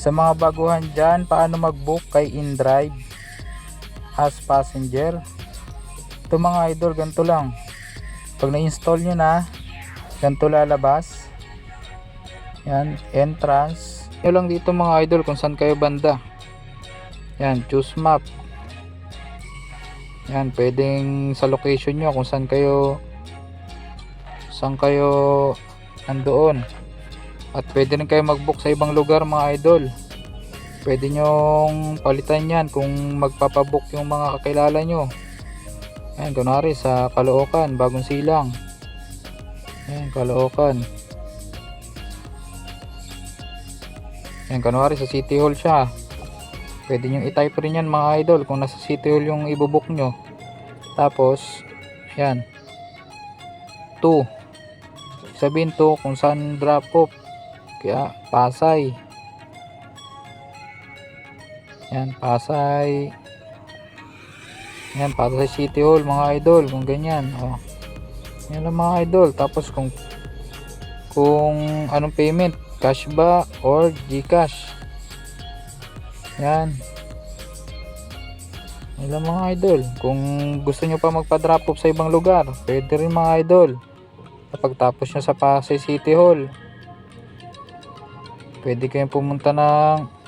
Sa mga baguhan dyan, paano mag-book kay InDrive as passenger? Ito mga idol, ganito lang. Pag na-install nyo na, ganito lalabas. Yan, entrance. Nyo lang dito mga idol kung saan kayo banda. Yan, choose map. Yan, pwedeng sa location nyo kung saan kayo saan kayo nandoon. At pwede rin kayo mag-book sa ibang lugar mga idol. Pwede nyong palitan yan kung magpapabook yung mga kakilala nyo. Yan, kunwari sa Caloocan, Bagong Silang. Yan, Caloocan. Yan, kunwari sa City Hall siya. Pwede nyo i-type rin yan mga idol kung nasa City Hall yung ibubook nyo. Tapos, yan. 2. Sabihin to kung saan drop off. Kaya, Pasay. Yan, Pasay. Yan, Pasay City Hall mga idol. Kung ganyan. Oh. Yan lang mga idol. Tapos kung kung anong payment. Cash ba or Gcash. Yan. Yan lang mga idol. Kung gusto nyo pa magpa-drop off sa ibang lugar. Pwede rin mga idol. Kapag tapos nyo sa Pasay City Hall. Pwede kayong pumunta ng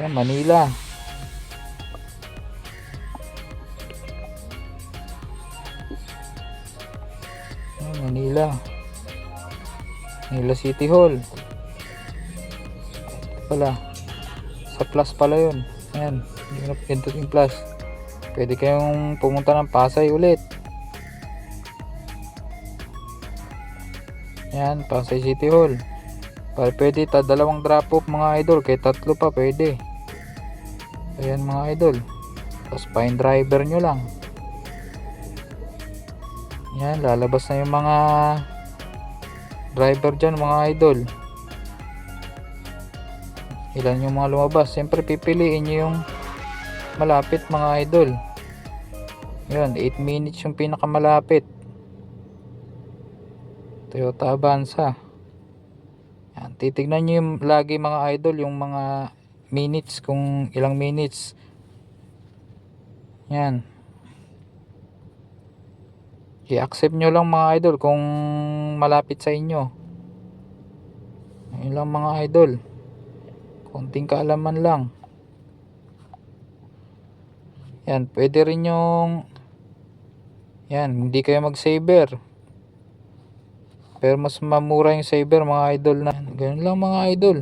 yan, Manila. Yan, Manila. Manila City Hall. Ito. Sa plus pala yun. Na pinindot yung plus. Pwede kayong pumunta ng Pasay ulit. Yan, Pasay City Hall. Para pwede ta dalawang drop off mga idol, kaya tatlo pa pwede. Ayan mga idol. Tapos fine driver nyo lang. Yan, lalabas na yung mga driver dyan mga idol. Ilan yung mga lumabas. Siyempre pipiliin nyo yung malapit mga idol. Yan, 8 minutes yung pinakamalapit. Toyota Avanza. Yan, titignan nyo yung lagi mga idol yung mga minutes kung ilang minutes. Yan. I-accept nyo lang mga idol kung malapit sa inyo. Yun lang mga idol. Konting kaalaman lang. Yan, pwede rin yung yan, hindi kayo mag-saver. Pero mas mamura yung saver mga idol na. Ganun lang mga idol.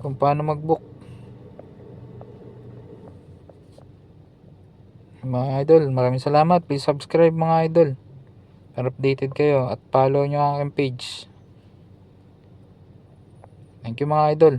Kung paano mag-book. Mga idol, maraming salamat. Please subscribe mga idol. Para updated kayo at follow nyo ang aking page. Thank you mga idol.